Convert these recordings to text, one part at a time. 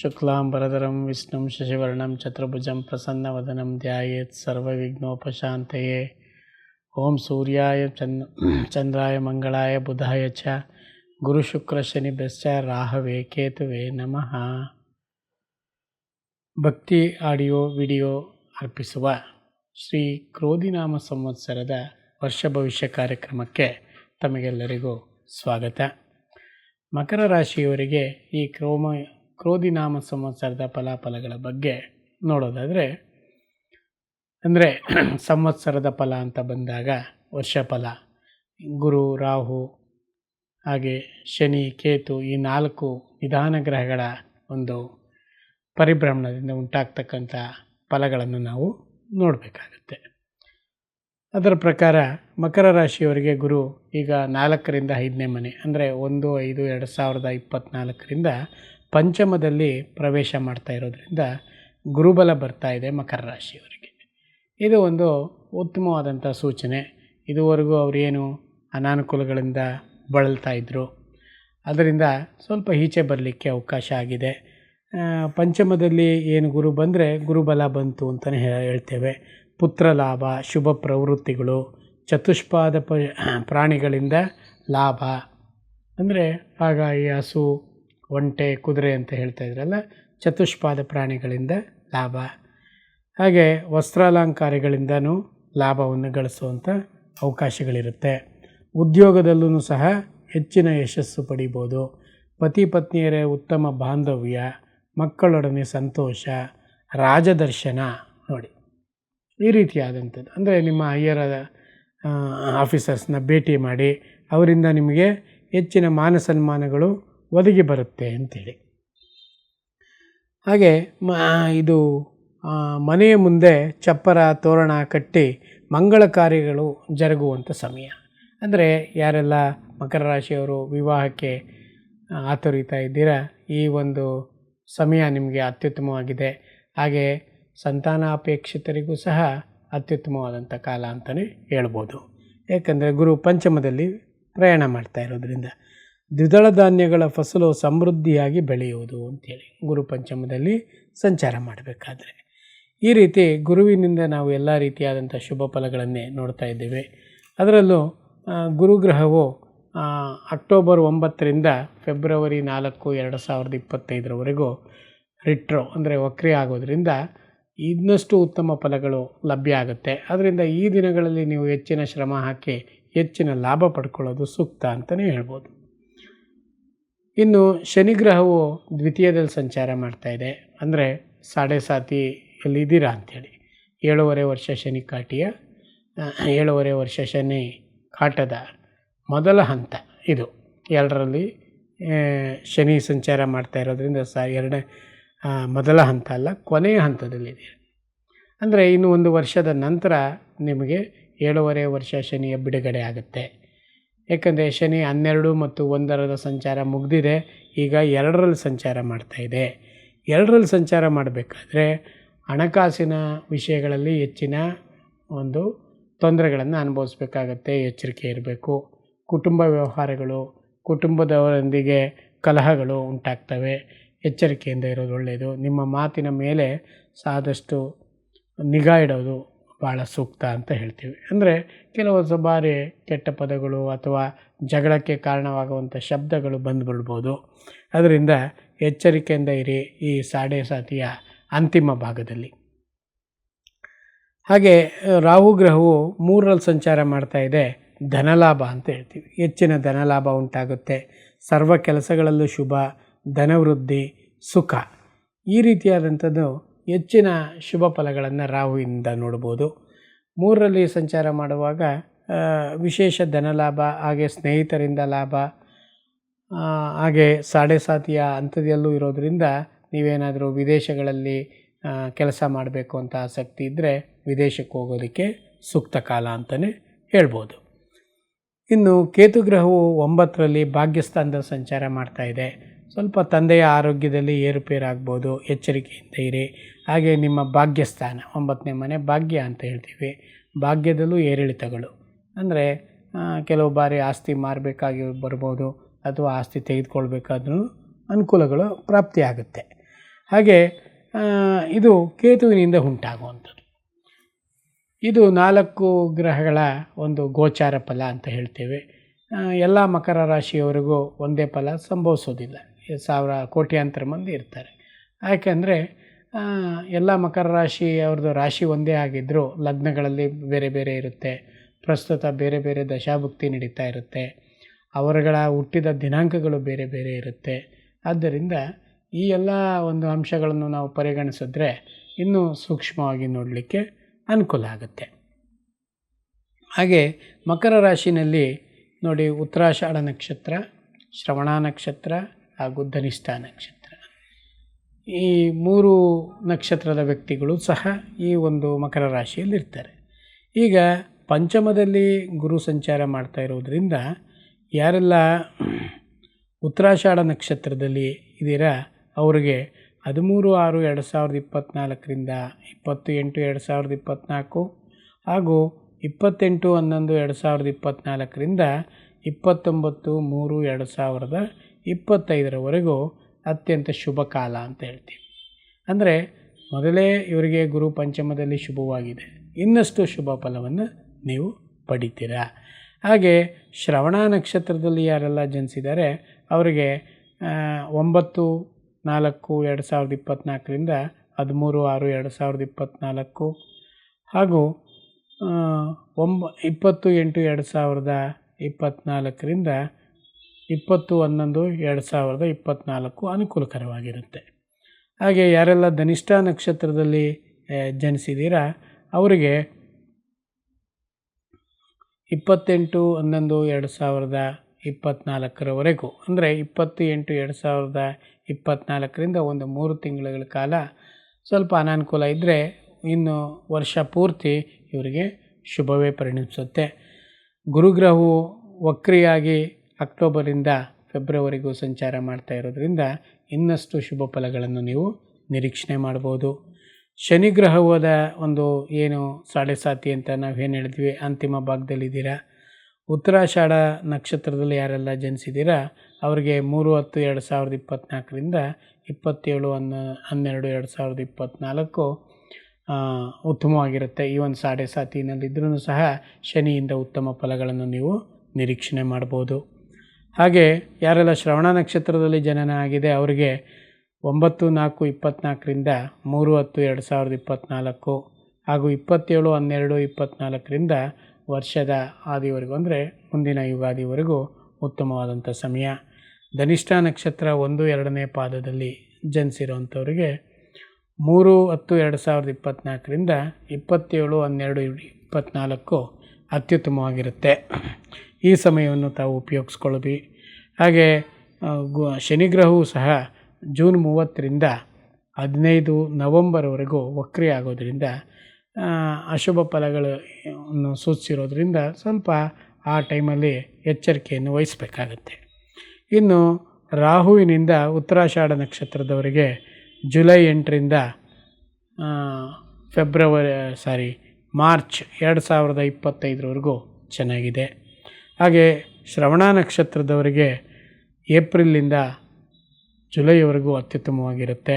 ಶುಕ್ಲಾಂಬರಧರಂ ವಿಷ್ಣು ಶಶಿವರ್ಣಂ ಚತುರ್ಭುಜಂ ಪ್ರಸನ್ನವದನಂ ಧ್ಯಾಯೇತ್ ಸರ್ವವಿಘ್ನೋಪಶಾಂತಯೇ ಓಂ ಸೂರ್ಯಾಯ ಚಂದ್ ಚಂದ್ರಾಯ ಮಂಗಳಾಯ ಬುಧಾಯ ಚ ಗುರುಶುಕ್ರಶನಿಭ್ಯಶ್ಚ ರಾಹವೇ ಕೇತುವೆ ನಮಃ ಭಕ್ತಿ ಆಡಿಯೋ, ವಿಡಿಯೋ ಅರ್ಪಿಸುವ ಶ್ರೀ ಕ್ರೋಧಿನಾಮ ಸಂವತ್ಸರದ ವರ್ಷ ಭವಿಷ್ಯ ಕಾರ್ಯಕ್ರಮಕ್ಕೆ ತಮಗೆಲ್ಲರಿಗೂ ಸ್ವಾಗತ. ಮಕರ ರಾಶಿಯವರಿಗೆ ಈ ಕ್ರೋಮ ಕ್ರೋಧಿನಾಮ ಸಂವತ್ಸರದ ಫಲಾಫಲಗಳ ಬಗ್ಗೆ ನೋಡೋದಾದರೆ, ಅಂದರೆ ಸಂವತ್ಸರದ ಫಲ ಅಂತ ಬಂದಾಗ ವರ್ಷ ಫಲ ಗುರು, ರಾಹು, ಹಾಗೆ ಶನಿ, ಕೇತು ಈ ನಾಲ್ಕು ನಿಧಾನ ಗ್ರಹಗಳ ಒಂದು ಪರಿಭ್ರಮಣದಿಂದ ಉಂಟಾಗ್ತಕ್ಕಂಥ ಫಲಗಳನ್ನು ನಾವು ನೋಡಬೇಕಾಗತ್ತೆ. ಅದರ ಪ್ರಕಾರ ಮಕರ ರಾಶಿಯವರಿಗೆ ಗುರು ಈಗ ನಾಲ್ಕರಿಂದ ಐದನೇ ಮನೆ, ಅಂದರೆ ಒಂದು, ಐದು, ಎರಡು ಸಾವಿರದ ಇಪ್ಪತ್ತ್ನಾಲ್ಕರಿಂದ ಪಂಚಮದಲ್ಲಿ ಪ್ರವೇಶ ಮಾಡ್ತಾ ಇರೋದ್ರಿಂದ ಗುರುಬಲ ಬರ್ತಾ ಇದೆ ಮಕರ ರಾಶಿಯವರಿಗೆ. ಇದು ಒಂದು ಉತ್ತಮವಾದಂಥ ಸೂಚನೆ. ಇದುವರೆಗೂ ಅವರೇನು ಅನಾನುಕೂಲಗಳಿಂದ ಬಳಲ್ತಾ ಇದ್ದರು ಅದರಿಂದ ಸ್ವಲ್ಪ ಈಚೆ ಬರಲಿಕ್ಕೆ ಅವಕಾಶ ಆಗಿದೆ. ಪಂಚಮದಲ್ಲಿ ಏನು ಗುರು ಬಂದರೆ ಗುರುಬಲ ಬಂತು ಅಂತಲೇ ಹೇಳ್ತೇವೆ. ಪುತ್ರ ಲಾಭ, ಶುಭ ಪ್ರವೃತ್ತಿಗಳು, ಚತುಷ್ಪಾದ ಪ್ರಾಣಿಗಳಿಂದ ಲಾಭ. ಅಂದರೆ ಆಗ ಈ ಹಸು ಒಂಟೆ, ಕುದುರೆ ಅಂತ ಹೇಳ್ತಾ ಇದ್ರಲ್ಲ, ಚತುಷ್ಪಾದ ಪ್ರಾಣಿಗಳಿಂದ ಲಾಭ. ಹಾಗೆ ವಸ್ತ್ರಾಲಂಕಾರಗಳಿಂದನೂ ಲಾಭವನ್ನು ಗಳಿಸುವಂಥ ಅವಕಾಶಗಳಿರುತ್ತೆ. ಉದ್ಯೋಗದಲ್ಲೂ ಸಹ ಹೆಚ್ಚಿನ ಯಶಸ್ಸು ಪಡಿಬೋದು. ಪತಿ ಪತ್ನಿಯರೇ ಉತ್ತಮ ಬಾಂಧವ್ಯ, ಮಕ್ಕಳೊಡನೆ ಸಂತೋಷ, ರಾಜದರ್ಶನ ನೋಡಿ. ಈ ರೀತಿಯಾದಂಥದ್ದು. ಅಂದರೆ ನಿಮ್ಮ ಅಯ್ಯರ ಆಫೀಸರ್ಸ್ನ ಭೇಟಿ ಮಾಡಿ, ಅವರಿಂದ ನಿಮಗೆ ಹೆಚ್ಚಿನ ಮಾನ ಸನ್ಮಾನಗಳು ಒದಗಿ ಬರುತ್ತೆ ಅಂತೇಳಿ. ಹಾಗೆ ಮ ಇದು ಮನೆಯ ಮುಂದೆ ಚಪ್ಪರ, ತೋರಣ ಕಟ್ಟಿ ಮಂಗಳ ಕಾರ್ಯಗಳು ಜರುಗುವಂಥ ಸಮಯ. ಅಂದರೆ ಯಾರೆಲ್ಲ ಮಕರ ರಾಶಿಯವರು ವಿವಾಹಕ್ಕೆ ಆತುರಿತಾ ಇದ್ದೀರಾ, ಈ ಒಂದು ಸಮಯ ನಿಮಗೆ ಅತ್ಯುತ್ತಮವಾಗಿದೆ. ಹಾಗೆ ಸಂತಾನಾಪೇಕ್ಷಿತರಿಗೂ ಸಹ ಅತ್ಯುತ್ತಮವಾದಂಥ ಕಾಲ ಅಂತಲೇ ಹೇಳ್ಬೋದು. ಏಕೆಂದರೆ ಗುರು ಪಂಚಮದಲ್ಲಿ ಪ್ರಯಾಣ ಮಾಡ್ತಾ ಇರೋದ್ರಿಂದ. ದ್ವಿದಳ ಧಾನ್ಯಗಳ ಫಸಲು ಸಮೃದ್ಧಿಯಾಗಿ ಬೆಳೆಯುವುದು ಅಂತೇಳಿ ಗುರು ಪಂಚಮದಲ್ಲಿ ಸಂಚಾರ ಮಾಡಬೇಕಾದ್ರೆ. ಈ ರೀತಿ ಗುರುವಿನಿಂದ ನಾವು ಎಲ್ಲ ರೀತಿಯಾದಂಥ ಶುಭ ಫಲಗಳನ್ನೇ ನೋಡ್ತಾ ಇದ್ದೇವೆ. ಅದರಲ್ಲೂ ಗುರುಗ್ರಹವು ಅಕ್ಟೋಬರ್ ಒಂಬತ್ತರಿಂದ ಫೆಬ್ರವರಿ ನಾಲ್ಕು ಎರಡು ಸಾವಿರದ ಇಪ್ಪತ್ತೈದರವರೆಗೂ ರಿಟ್ರೋ, ಅಂದರೆ ವಕ್ರಿ ಆಗೋದ್ರಿಂದ ಇನ್ನಷ್ಟು ಉತ್ತಮ ಫಲಗಳು ಲಭ್ಯ ಆಗುತ್ತೆ. ಅದರಿಂದ ಈ ದಿನಗಳಲ್ಲಿ ನೀವು ಹೆಚ್ಚಿನ ಶ್ರಮ ಹಾಕಿ ಹೆಚ್ಚಿನ ಲಾಭ ಪಡ್ಕೊಳ್ಳೋದು ಸೂಕ್ತ ಅಂತಲೇ ಹೇಳ್ಬೋದು. ಇನ್ನು ಶನಿಗ್ರಹವು ದ್ವಿತೀಯದಲ್ಲಿ ಸಂಚಾರ ಮಾಡ್ತಾ ಇದೆ. ಅಂದರೆ ಸಾಡೆ ಸಾತಿಯಲ್ಲಿ ಇದ್ದೀರಾ ಅಂಥೇಳಿ. ಏಳುವರೆ ವರ್ಷ ಶನಿ ಕಾಟಿಯ ಏಳೂವರೆ ವರ್ಷ ಶನಿ ಕಾಟದ ಮೊದಲ ಹಂತ ಇದು. ಎರಡರಲ್ಲಿ ಶನಿ ಸಂಚಾರ ಮಾಡ್ತಾ ಇರೋದರಿಂದ ಸ, ಎರಡನೇ ಮೊದಲ ಹಂತ ಅಲ್ಲ, ಕೊನೆಯ ಹಂತದಲ್ಲಿದೆ ಅಂದರೆ ಇನ್ನು ಒಂದು ವರ್ಷದ ನಂತರ ನಿಮಗೆ ಏಳುವರೆ ವರ್ಷ ಶನಿಯ ಬಿಡುಗಡೆ ಆಗುತ್ತೆ. ಏಕೆಂದರೆ ಶನಿ ಹನ್ನೆರಡು ಮತ್ತು ಒಂದರದ ಸಂಚಾರ ಮುಗಿದಿದೆ, ಈಗ ಎರಡರಲ್ಲಿ ಸಂಚಾರ ಮಾಡ್ತಾಯಿದೆ ಎರಡರಲ್ಲಿ ಸಂಚಾರ ಮಾಡಬೇಕಾದ್ರೆ ಹಣಕಾಸಿನ ವಿಷಯಗಳಲ್ಲಿ ಹೆಚ್ಚಿನ ಒಂದು ತೊಂದರೆಗಳನ್ನು ಅನುಭವಿಸ್ಬೇಕಾಗತ್ತೆ, ಎಚ್ಚರಿಕೆ ಇರಬೇಕು. ಕುಟುಂಬ ವ್ಯವಹಾರಗಳು, ಕುಟುಂಬದವರೊಂದಿಗೆ ಕಲಹಗಳು ಉಂಟಾಗ್ತವೆ. ಎಚ್ಚರಿಕೆಯಿಂದ ಇರೋದು ಒಳ್ಳೆಯದು. ನಿಮ್ಮ ಮಾತಿನ ಮೇಲೆ ಸಾದಷ್ಟು ನಿಗಾ ಇಡೋದು ಭಾಳ ಸೂಕ್ತ ಅಂತ ಹೇಳ್ತೀವಿ. ಅಂದರೆ ಕೆಲವು ಬಾರಿ ಕೆಟ್ಟ ಪದಗಳು ಅಥವಾ ಜಗಳಕ್ಕೆ ಕಾರಣವಾಗುವಂಥ ಶಬ್ದಗಳು ಬಂದುಬಿಡ್ಬೋದು. ಅದರಿಂದ ಎಚ್ಚರಿಕೆಯಿಂದ ಇರಿ ಈ ಸಾಡೆ ಸಾತಿಯ ಅಂತಿಮ ಭಾಗದಲ್ಲಿ. ಹಾಗೆ ರಾಹು ಗ್ರಹವು ಮೂರರಲ್ಲಿ ಸಂಚಾರ ಮಾಡ್ತಾ ಇದೆ, ಧನಲಾಭ ಅಂತ ಹೇಳ್ತೀವಿ. ಹೆಚ್ಚಿನ ಧನಲಾಭ ಉಂಟಾಗುತ್ತೆ. ಸರ್ವ ಕೆಲಸಗಳಲ್ಲೂ ಶುಭ, ಧನವೃದ್ಧಿ, ಸುಖ. ಈ ರೀತಿಯಾದಂಥದ್ದು ಹೆಚ್ಚಿನ ಶುಭ ಫಲಗಳನ್ನು ರಾಹುವಿನಿಂದ ನೋಡ್ಬೋದು. ಮೂರರಲ್ಲಿ ಸಂಚಾರ ಮಾಡುವಾಗ ವಿಶೇಷ ಧನಲಾಭ ಹಾಗೆ ಸ್ನೇಹಿತರಿಂದ ಲಾಭ ಹಾಗೆ ಸಾಡೆ ಸಾತಿಯ ಅಂಥದ್ದೆಲ್ಲೂ ಇರೋದರಿಂದ ನೀವೇನಾದರೂ ವಿದೇಶಗಳಲ್ಲಿ ಕೆಲಸ ಮಾಡಬೇಕು ಅಂತ ಆಸಕ್ತಿ ಇದ್ದರೆ ವಿದೇಶಕ್ಕೆ ಹೋಗೋದಕ್ಕೆ ಸೂಕ್ತ ಕಾಲ ಅಂತಲೇ ಹೇಳ್ಬೋದು. ಇನ್ನು ಕೇತುಗ್ರಹವು ಒಂಬತ್ತರಲ್ಲಿ ಭಾಗ್ಯಸ್ಥಾನದ ಸಂಚಾರ ಮಾಡ್ತಾ ಇದೆ. ಸ್ವಲ್ಪ ತಂದೆಯ ಆರೋಗ್ಯದಲ್ಲಿ ಏರುಪೇರಾಗ್ಬೋದು, ಎಚ್ಚರಿಕೆಯಿಂದ ಇರಿ. ಹಾಗೆ ನಿಮ್ಮ ಭಾಗ್ಯಸ್ಥಾನ, ಒಂಬತ್ತನೇ ಮನೆ ಭಾಗ್ಯ ಅಂತ ಹೇಳ್ತೀವಿ. ಭಾಗ್ಯದಲ್ಲೂ ಏರಿಳಿತಗಳು. ಅಂದರೆ ಕೆಲವು ಬಾರಿ ಆಸ್ತಿ ಮಾರಬೇಕಾಗಿ ಬರ್ಬೋದು, ಅಥವಾ ಆಸ್ತಿ ತೆಗೆದುಕೊಳ್ಬೇಕಾದ್ರೂ ಅನುಕೂಲಗಳು ಪ್ರಾಪ್ತಿಯಾಗುತ್ತೆ. ಹಾಗೆ ಇದು ಕೇತುವಿನಿಂದ ಉಂಟಾಗುವಂಥದ್ದು. ಇದು ನಾಲ್ಕು ಗ್ರಹಗಳ ಒಂದು ಗೋಚಾರ ಫಲ ಅಂತ ಹೇಳ್ತೇವೆ. ಎಲ್ಲ ಮಕರ ರಾಶಿಯವರಿಗೂ ಒಂದೇ ಫಲ ಸಂಭವಿಸೋದಿಲ್ಲ. ಸಾವಿರ ಕೋಟ್ಯಾಂತರ ಮಂದಿ ಇರ್ತಾರೆ. ಯಾಕೆಂದರೆ ಎಲ್ಲ ಮಕರ ರಾಶಿ ಅವ್ರದ್ದು ರಾಶಿ ಒಂದೇ ಆಗಿದ್ದರೂ ಲಗ್ನಗಳಲ್ಲಿ ಬೇರೆ ಬೇರೆ ಇರುತ್ತೆ, ಪ್ರಸ್ತುತ ಬೇರೆ ಬೇರೆ ದಶಾಭುಕ್ತಿ ನಡೀತಾ ಇರುತ್ತೆ, ಅವರುಗಳ ಹುಟ್ಟಿದ ದಿನಾಂಕಗಳು ಬೇರೆ ಬೇರೆ ಇರುತ್ತೆ. ಆದ್ದರಿಂದ ಈ ಎಲ್ಲ ಒಂದು ಅಂಶಗಳನ್ನು ನಾವು ಪರಿಗಣಿಸಿದ್ರೆ ಇನ್ನೂ ಸೂಕ್ಷ್ಮವಾಗಿ ನೋಡಲಿಕ್ಕೆ ಅನುಕೂಲ ಆಗುತ್ತೆ. ಹಾಗೆ ಮಕರ ರಾಶಿನಲ್ಲಿ ನೋಡಿ ಉತ್ತರಾಷಾಢ ನಕ್ಷತ್ರ, ಶ್ರವಣ ನಕ್ಷತ್ರ ಹಾಗೂ ಧನಿಷ್ಠ ನಕ್ಷತ್ರ. ಈ ಮೂರು ನಕ್ಷತ್ರದ ವ್ಯಕ್ತಿಗಳು ಸಹ ಈ ಒಂದು ಮಕರ ರಾಶಿಯಲ್ಲಿ ಇರ್ತಾರೆ ಈಗ ಪಂಚಮದಲ್ಲಿ ಗುರು ಸಂಚಾರ ಮಾಡ್ತಾ ಇರೋದರಿಂದ ಯಾರೆಲ್ಲ ಉತ್ತರಾಷಾಢ ನಕ್ಷತ್ರದಲ್ಲಿ ಇದ್ದೀರಾ, ಅವರಿಗೆ ಹದಿಮೂರು ಆರು ಎರಡು ಸಾವಿರದ ಇಪ್ಪತ್ತ್ನಾಲ್ಕರಿಂದ ಇಪ್ಪತ್ತು ಎಂಟು ಎರಡು ಸಾವಿರದ ಇಪ್ಪತ್ತ್ನಾಲ್ಕು ಹಾಗೂ ಇಪ್ಪತ್ತೆಂಟು ಹನ್ನೊಂದು ಎರಡು ಸಾವಿರದ ಇಪ್ಪತ್ತ್ನಾಲ್ಕರಿಂದ ಇಪ್ಪತ್ತೊಂಬತ್ತು ಮೂರು ಎರಡು ಸಾವಿರದ ಇಪ್ಪತ್ತೈದರವರೆಗೂ ಅತ್ಯಂತ ಶುಭ ಕಾಲ ಅಂತ ಹೇಳ್ತೀವಿ. ಅಂದರೆ ಮೊದಲೇ ಇವರಿಗೆ ಗುರು ಪಂಚಮದಲ್ಲಿ ಶುಭವಾಗಿದೆ. ಇನ್ನಷ್ಟು ಶುಭ ಫಲವನ್ನು ನೀವು ಪಡಿತೀರಾ? ಹಾಗೆ ಶ್ರವಣ ನಕ್ಷತ್ರದಲ್ಲಿ ಯಾರೆಲ್ಲ ಜನಿಸಿದ್ದಾರೆ, ಅವರಿಗೆ ಒಂಬತ್ತು, ನಾಲ್ಕು, ಎರಡು ಸಾವಿರದ ಇಪ್ಪತ್ತ್ನಾಲ್ಕರಿಂದ ಹದಿಮೂರು, ಆರು, ಎರಡು ಸಾವಿರದ ಇಪ್ಪತ್ತ್ನಾಲ್ಕು ಹಾಗೂ ಒಂಬ, ಇಪ್ಪತ್ತು ಎಂಟು, ಎರಡು ಸಾವಿರದ ಇಪ್ಪತ್ತ್ನಾಲ್ಕರಿಂದ ಇಪ್ಪತ್ತು ಹನ್ನೊಂದು ಎರಡು ಸಾವಿರದ ಇಪ್ಪತ್ತ್ನಾಲ್ಕು ಅನುಕೂಲಕರವಾಗಿರುತ್ತೆ. ಹಾಗೆ ಯಾರೆಲ್ಲ ಧನಿಷ್ಠ ನಕ್ಷತ್ರದಲ್ಲಿ ಜನಿಸಿದ್ದೀರಾ ಅವರಿಗೆ ಇಪ್ಪತ್ತೆಂಟು ಹನ್ನೊಂದು ಎರಡು ಸಾವಿರದ ಇಪ್ಪತ್ತ್ನಾಲ್ಕರವರೆಗೂ ಅಂದರೆ ಇಪ್ಪತ್ತು ಎಂಟು ಎರಡು ಸಾವಿರದ ಇಪ್ಪತ್ತ್ನಾಲ್ಕರಿಂದ ಒಂದು ಮೂರು ತಿಂಗಳ ಕಾಲ ಸ್ವಲ್ಪ ಅನಾನುಕೂಲ ಇದ್ದರೆ ಇನ್ನು ವರ್ಷ ಪೂರ್ತಿ ಇವರಿಗೆ ಶುಭವೇ ಪರಿಣಮಿಸುತ್ತೆ. ಗುರುಗ್ರಹವು ವಕ್ರಿಯಾಗಿ ಅಕ್ಟೋಬರಿಂದ ಫೆಬ್ರವರಿಗೂ ಸಂಚಾರ ಮಾಡ್ತಾ ಇರೋದ್ರಿಂದ ಇನ್ನಷ್ಟು ಶುಭ ಫಲಗಳನ್ನು ನೀವು ನಿರೀಕ್ಷಣೆ ಮಾಡ್ಬೋದು. ಶನಿ ಗ್ರಹವಾದ ಒಂದು ಏನು ಸಾಡೆ ಸಾತಿ ಅಂತ ನಾವು ಏನು ಹೇಳಿದ್ವಿ ಅಂತಿಮ ಭಾಗದಲ್ಲಿದ್ದೀರಾ? ಉತ್ತರಾಷಾಢ ನಕ್ಷತ್ರದಲ್ಲಿ ಯಾರೆಲ್ಲ ಜನಿಸಿದ್ದೀರಾ? ಅವರಿಗೆ ಮೂರು ಹತ್ತು ಎರಡು ಸಾವಿರದ ಇಪ್ಪತ್ತ್ನಾಲ್ಕರಿಂದ ಇಪ್ಪತ್ತೇಳು ಹನ್ನ, ಹನ್ನೆರಡು ಎರಡು ಸಾವಿರದ ಇಪ್ಪತ್ತ್ನಾಲ್ಕು ಉತ್ತಮವಾಗಿರುತ್ತೆ. ಈ ಒಂದು ಸಾಡೆ ಸಾತಿನಲ್ಲಿದ್ದರೂ ಸಹ ಶನಿಯಿಂದ ಉತ್ತಮ ಫಲಗಳನ್ನು ನೀವು ನಿರೀಕ್ಷಣೆ ಮಾಡ್ಬೋದು. ಹಾಗೆ ಯಾರೆಲ್ಲ ಶ್ರವಣ ನಕ್ಷತ್ರದಲ್ಲಿ ಜನನ ಆಗಿದೆ, ಅವರಿಗೆ ಒಂಬತ್ತು, ನಾಲ್ಕು ಇಪ್ಪತ್ತ್ನಾಲ್ಕರಿಂದ ಮೂರು, ಹತ್ತು, ಎರಡು ಸಾವಿರದ ಇಪ್ಪತ್ತ್ನಾಲ್ಕು ಹಾಗೂ ಇಪ್ಪತ್ತೇಳು, ಹನ್ನೆರಡು ಇಪ್ಪತ್ತ್ನಾಲ್ಕರಿಂದ ವರ್ಷದ ಆದಿವರೆಗೂ, ಅಂದರೆ ಮುಂದಿನ ಯುಗಾದಿವರೆಗೂ ಉತ್ತಮವಾದಂಥ ಸಮಯ. ಧನಿಷ್ಠ ನಕ್ಷತ್ರ ಒಂದು, ಎರಡನೇ ಪಾದದಲ್ಲಿ ಜನಿಸಿರುವಂಥವ್ರಿಗೆ ಮೂರು, ಹತ್ತು, ಎರಡು ಸಾವಿರದ ಇಪ್ಪತ್ತ್ನಾಲ್ಕರಿಂದ ಇಪ್ಪತ್ತೇಳು, ಹನ್ನೆರಡು ಇಪ್ಪತ್ತ್ನಾಲ್ಕು ಅತ್ಯುತ್ತಮವಾಗಿರುತ್ತೆ. ಈ ಸಮಯವನ್ನು ತಾವು ಉಪಯೋಗಿಸ್ಕೊಳ್ಳಿ ಹಾಗೆ ಗು- ಶನಿಗ್ರಹವು ಸಹ ಜೂನ್ ಮೂವತ್ತರಿಂದ ಹದಿನೈದು ನವಂಬರ್ವರೆಗೂ ವಕ್ರಿ ಆಗೋದರಿಂದ ಅಶುಭ ಫಲಗಳನ್ನು ಸೂಚಿಸಿರೋದ್ರಿಂದ ಸ್ವಲ್ಪ ಆ ಟೈಮಲ್ಲಿ ಎಚ್ಚರಿಕೆಯನ್ನು ವಹಿಸಬೇಕಾಗತ್ತೆ. ಇನ್ನು ರಾಹುವಿನಿಂದ ಉತ್ತರಾಷಾಢ ನಕ್ಷತ್ರದವರಿಗೆ ಜುಲೈ ಎಂಟರಿಂದ ಫೆಬ್ರವರಿ, ಸಾರಿ ಮಾರ್ಚ್ ಎರಡು ಸಾವಿರದ ಇಪ್ಪತ್ತೈದರವರೆಗೂ ಚೆನ್ನಾಗಿದೆ. ಹಾಗೆ ಶ್ರವಣ ನಕ್ಷತ್ರದವರಿಗೆ ಏಪ್ರಿಲಿಂದ ಜುಲೈವರೆಗೂ ಅತ್ಯುತ್ತಮವಾಗಿರುತ್ತೆ.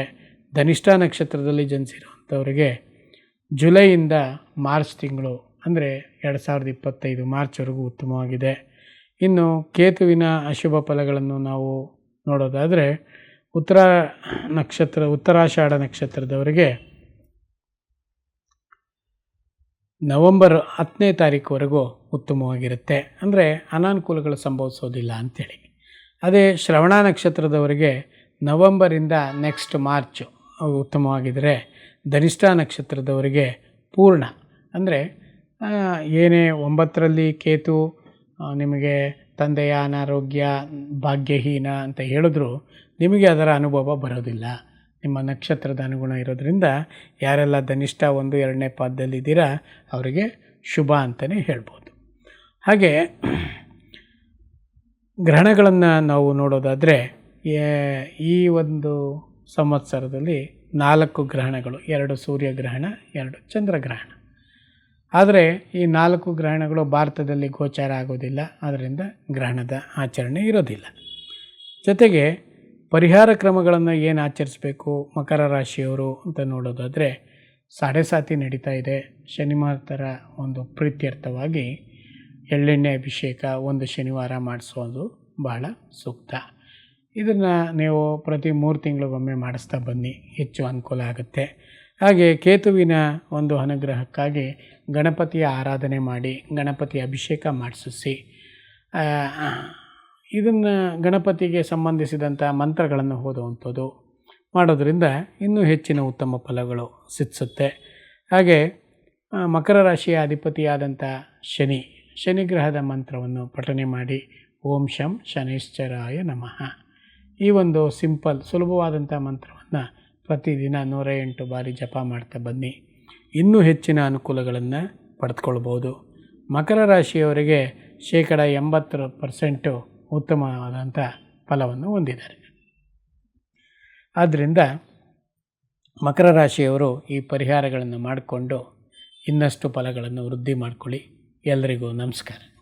ಧನಿಷ್ಠ ನಕ್ಷತ್ರದಲ್ಲಿ ಜನಿಸಿರುವಂಥವರಿಗೆ ಜುಲೈಯಿಂದ ಮಾರ್ಚ್ ತಿಂಗಳು, ಅಂದರೆ ಎರಡು ಸಾವಿರದ ಇಪ್ಪತ್ತೈದು ಮಾರ್ಚ್ವರೆಗೂ ಉತ್ತಮವಾಗಿದೆ. ಇನ್ನು ಕೇತುವಿನ ಅಶುಭ ಫಲಗಳನ್ನು ನಾವು ನೋಡೋದಾದರೆ ಉತ್ತರ ನಕ್ಷತ್ರ, ಉತ್ತರಾಷಾಢ ನಕ್ಷತ್ರದವರಿಗೆ ನವಂಬರ್ ಹತ್ತನೇ ತಾರೀಕುವರೆಗೂ ಉತ್ತಮವಾಗಿರುತ್ತೆ. ಅಂದರೆ ಅನಾನುಕೂಲಗಳು ಸಂಭವಿಸೋದಿಲ್ಲ ಅಂಥೇಳಿ ಅದೇ ಶ್ರವಣ ನಕ್ಷತ್ರದವರಿಗೆ ನವಂಬರಿಂದ ನೆಕ್ಸ್ಟ್ ಮಾರ್ಚ್ ಉತ್ತಮವಾಗಿದ್ದರೆ ಧನಿಷ್ಠ ನಕ್ಷತ್ರದವರಿಗೆ ಪೂರ್ಣ. ಅಂದರೆ ಏನೇ ಒಂಬತ್ತರಲ್ಲಿ ಕೇತು ನಿಮಗೆ ತಂದೆಯ ಅನಾರೋಗ್ಯ, ಭಾಗ್ಯಹೀನ ಅಂತ ಹೇಳಿದ್ರು ನಿಮಗೆ ಅದರ ಅನುಭವ ಬರೋದಿಲ್ಲ. ನಿಮ್ಮ ನಕ್ಷತ್ರದ ಅನುಗುಣ ಇರೋದ್ರಿಂದ ಯಾರೆಲ್ಲ ಧನಿಷ್ಠ ಒಂದು, ಎರಡನೇ ಪಾದದಲ್ಲಿದ್ದೀರಾ ಅವರಿಗೆ ಶುಭ ಅಂತಲೇ ಹೇಳ್ಬೋದು. ಹಾಗೆ ಗ್ರಹಣಗಳನ್ನು ನಾವು ನೋಡೋದಾದರೆ ಈ ಒಂದು ಸಂವತ್ಸರದಲ್ಲಿ ನಾಲ್ಕು ಗ್ರಹಣಗಳು, ಎರಡು ಸೂರ್ಯಗ್ರಹಣ, ಎರಡು ಚಂದ್ರಗ್ರಹಣ. ಆದರೆ ಈ ನಾಲ್ಕು ಗ್ರಹಣಗಳು ಭಾರತದಲ್ಲಿ ಗೋಚಾರ ಆಗೋದಿಲ್ಲ ಆದ್ದರಿಂದ ಗ್ರಹಣದ ಆಚರಣೆ ಇರೋದಿಲ್ಲ. ಜೊತೆಗೆ ಪರಿಹಾರ ಕ್ರಮಗಳನ್ನು ಏನು ಆಚರಿಸಬೇಕು ಮಕರ ರಾಶಿಯವರು ಅಂತ ನೋಡೋದಾದರೆ ಸಾಡೆ ಸಾತಿ ನಡೀತಾ ಇದೆ. ಶನಿವಾರ ಒಂದು ಪ್ರೀತ್ಯರ್ಥವಾಗಿ ಎಳ್ಳೆಣ್ಣೆ ಅಭಿಷೇಕ ಒಂದು ಶನಿವಾರ ಮಾಡಿಸೋದು ಬಹಳ ಸೂಕ್ತ. ಇದನ್ನು ನೀವು ಪ್ರತಿ ಮೂರು ತಿಂಗಳಿಗೊಮ್ಮೆ ಮಾಡಿಸ್ತಾ ಬನ್ನಿ, ಹೆಚ್ಚು ಅನುಕೂಲ ಆಗುತ್ತೆ. ಹಾಗೆ ಕೇತುವಿನ ಒಂದು ಅನುಗ್ರಹಕ್ಕಾಗಿ ಗಣಪತಿಯ ಆರಾಧನೆ ಮಾಡಿ ಗಣಪತಿ ಅಭಿಷೇಕ ಮಾಡಿಸಿಸಿ. ಇದನ್ನು ಗಣಪತಿಗೆ ಸಂಬಂಧಿಸಿದಂಥ ಮಂತ್ರಗಳನ್ನು ಓದುವಂಥದ್ದು ಮಾಡೋದರಿಂದ ಇನ್ನೂ ಹೆಚ್ಚಿನ ಉತ್ತಮ ಫಲಗಳು ಸಿದ್ಧಿಸುತ್ತೆ. ಹಾಗೆ ಮಕರ ರಾಶಿಯ ಅಧಿಪತಿಯಾದಂಥ ಶನಿ ಶನಿಗ್ರಹದ ಮಂತ್ರವನ್ನು ಪಠನೆ ಮಾಡಿ, ಓಂ ಶಂ ಶನೈಶ್ಚರಾಯ ನಮಃ. ಈ ಒಂದು ಸಿಂಪಲ್ ಸುಲಭವಾದಂಥ ಮಂತ್ರವನ್ನು ಪ್ರತಿದಿನ ನೂರ ಎಂಟು ಬಾರಿ ಜಪ ಮಾಡ್ತಾ ಬನ್ನಿ. ಇನ್ನೂ ಹೆಚ್ಚಿನ ಅನುಕೂಲಗಳನ್ನು ಪಡೆದುಕೊಳ್ಬೋದು ಮಕರ ರಾಶಿಯವರಿಗೆ ಶೇಕಡ ಎಂಬತ್ತರ ಪರ್ಸೆಂಟು ಉತ್ತಮವಾದಂಥ ಫಲವನ್ನು ಹೊಂದಿದ್ದಾರೆ. ಆದ್ದರಿಂದ ಮಕರ ರಾಶಿಯವರು ಈ ಪರಿಹಾರಗಳನ್ನು ಮಾಡಿಕೊಂಡು ಇನ್ನಷ್ಟು ಫಲಗಳನ್ನು ವೃದ್ಧಿ ಮಾಡಿಕೊಳ್ಳಿ. ಎಲ್ಲರಿಗೂ ನಮಸ್ಕಾರ.